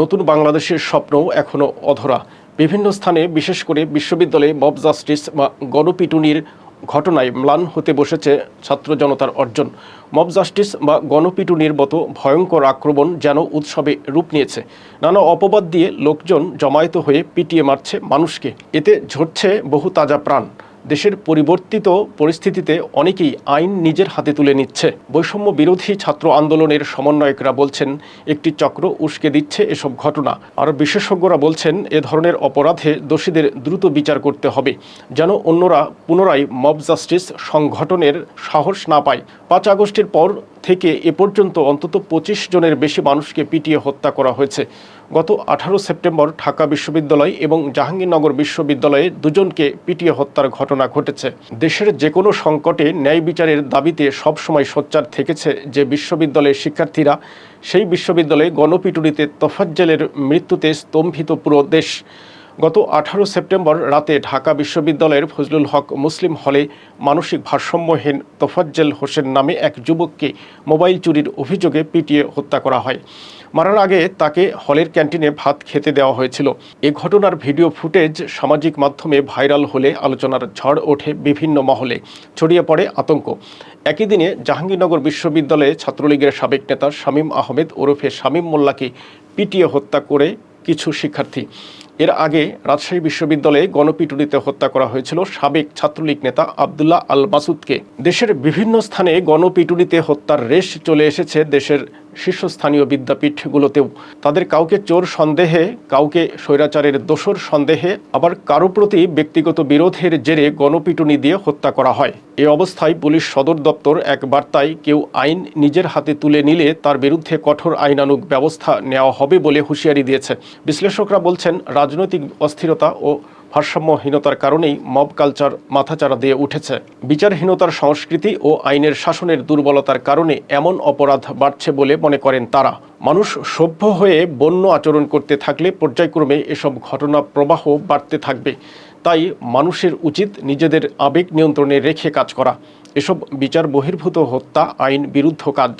নতুন বাংলাদেশের স্বপ্ন এখনও অধরা। বিভিন্ন স্থানে, বিশেষ করে বিশ্ববিদ্যালয়ে মব জাস্টিস বা গণপিটুনির ঘটনায় ম্লান হতে বসেছে ছাত্র জনতার অর্জন। মব জাস্টিস বা গণপিটুনির মতো ভয়ঙ্কর আক্রমণ যেন উৎসবে রূপ নিয়েছে। নানা অপবাদ দিয়ে লোকজন জমায়েত হয়ে পিটিয়ে মারছে মানুষকে। এতে ঝরছে বহু তাজা প্রাণ। দেশের পরিবর্তিত পরিস্থিতিতে অনেকেই আইন নিজের হাতে তুলে নিচ্ছে। বৈষম্য বিরোধী ছাত্র আন্দোলনের সমন্বয়করা বলছেন, একটি চক্র উস্কে দিচ্ছে এসব ঘটনা। আর বিশেষজ্ঞরা বলছেন, এ ধরনের অপরাধে দোষীদের দ্রুত বিচার করতে হবে, যেন অন্যরা পুনরায় মব জাস্টিস সংগঠনের সাহস না পায়। পাঁচ আগস্টের পর থেকে এ পর্যন্ত অন্তত পঁচিশ জনের বেশি মানুষকে পিটিয়ে হত্যা করা হয়েছে। গত আঠারো সেপ্টেম্বর ঢাকা বিশ্ববিদ্যালয় এবং জাহাঙ্গীরনগর বিশ্ববিদ্যালয়ে দুজনকে পিটিয়ে হত্যার ঘটনা ঘটেছে। দেশের যে কোনো সংকটে ন্যায় বিচারের দাবিতে সবসময় সোচ্চার থেকেছে যে বিশ্ববিদ্যালয়ের শিক্ষার্থীরা, সেই বিশ্ববিদ্যালয়ে গণপিটুনিতে তোফাজ্জেলের মৃত্যুতে স্তম্ভিত পুরো দেশ। গত আঠারো সেপ্টেম্বর রাতে ঢাকা বিশ্ববিদ্যালয়ের ফজলুল হক মুসলিম হলে মানসিক ভারসাম্যহীন তোফাজ্জেল হোসেন নামে এক যুবককে মোবাইল চুরির অভিযোগে পিটিয়ে হত্যা করা হয়। মারার আগে তাকে হলের ক্যান্টিনে ভাত খেতে দেওয়া হয়েছিল। এ ঘটনার ভিডিও ফুটেজ সামাজিক মাধ্যমে ভাইরাল হলে আলোচনার ঝড় ওঠে বিভিন্ন মহলে। ছড়িয়ে পড়ে আতঙ্ক। একই দিনে জাহাঙ্গীরনগর বিশ্ববিদ্যালয়ে ছাত্রলীগের সাবেক নেতা শামীম আহমেদ ওরফে শামীম মোল্লাকে পিটিয়ে হত্যা করে কিছু শিক্ষার্থী। এর আগে রাজশাহী বিশ্ববিদ্যালয়ে গণপিটুনিতে হত্যা করা হয়েছিল সাবেক ছাত্রলীগ নেতা আবদুল্লাহ আল মাসুদকে। দেশের বিভিন্ন স্থানে গণপিটুনিতে হত্যার রেশ চলে এসেছে দেশের শীর্ষস্থানীয় বিদ্যাপীঠগুলোতেও। তাদের কাউকে চোর সন্দেহে, কাউকে স্বৈরাচারের দোসর সন্দেহে, আবার কারও প্রতি ব্যক্তিগত বিরোধের জেরে গণপিটুনি দিয়ে হত্যা করা হয়। এ অবস্থায় পুলিশ সদর দপ্তর এক বার্তায় কেউ আইন নিজের হাতে তুলে নিলে তার বিরুদ্ধে কঠোর আইনানুগ ব্যবস্থা নেওয়া হবে বলে হুঁশিয়ারি দিয়েছে। বিশ্লেষকরা বলছেন রাজনৈতিক অস্থিরতা ও ভারসাম্যহীনতার কারণেই মব কালচার মাথাচাড়া দিয়ে উঠেছে। বিচারহীনতার সংস্কৃতি ও আইনের শাসনের দুর্বলতার কারণে এমন অপরাধ বাড়ছে বলে মনে করেন তারা। মানুষ সভ্য হয়ে বন্য আচরণ করতে থাকলে পর্যায়ক্রমে এসব ঘটনা প্রবাহ বাড়তে থাকবে। তাই মানুষের উচিত নিজেদের আবেগ নিয়ন্ত্রণে রেখে কাজ করা। এসব বিচার বহির্ভূত হত্যা, আইন বিরুদ্ধ কাজ।